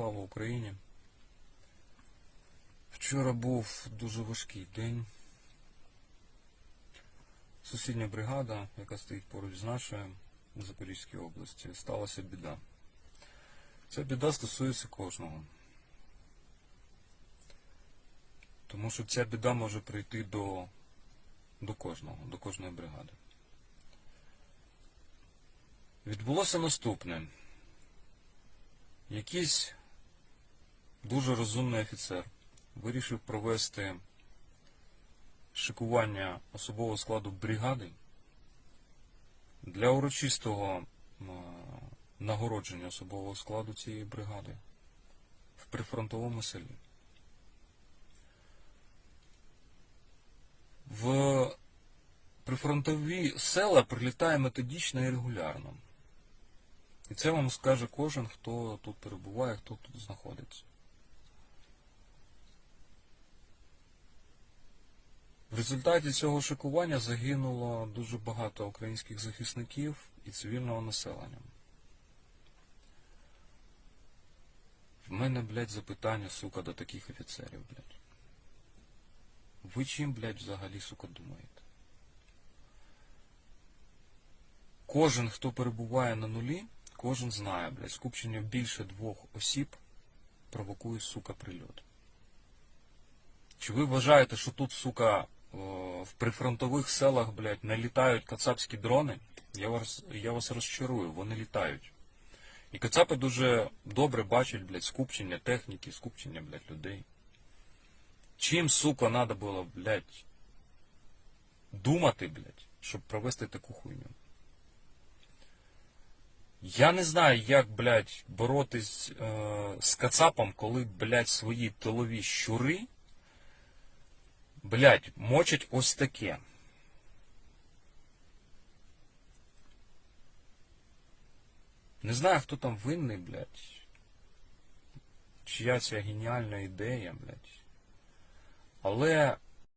слава Україні. Вчора був дуже важкий день. Сусідня бригада, яка стоїть поруч з нашою в Запорізькій області, сталася біда. Ця біда стосується кожного. Тому що ця біда може прийти до, до кожного, до кожної бригади. Відбулося наступне. Якийсь дуже розумний офіцер вирішив провести шикування особового складу бригади для урочистого нагородження особового складу цієї бригади в прифронтовому селі. В прифронтові села прилітає методично і регулярно. І це вам скаже кожен, хто тут перебуває, хто тут знаходиться. Результаті цього шикування загинуло дуже багато українських захисників і цивільного населення. В мене, блядь, запитання, сука, до таких офіцерів, блядь. Ви чим, блядь, взагалі, сука, думаєте? Кожен, хто перебуває на нулі, кожен знає, блядь, скупчення більше двох осіб провокує, сука, прильот. Чи ви вважаєте, що тут, сука, в прифронтових селах, блядь, не літають кацапські дрони? Я вас, я вас розчарую, вони літають. І кацапи дуже добре бачать, блядь, скупчення техніки, скупчення, блядь, людей. Чим, сука, надо було, блядь, думати, блядь, щоб провести таку хуйню? Я не знаю, як, блядь, боротись е, з кацапом, коли, блядь, свої тилові щури, блядь, мочить ось таке. Не знаю, хто там винний, блядь. Чия ця геніальна ідея, блядь. Але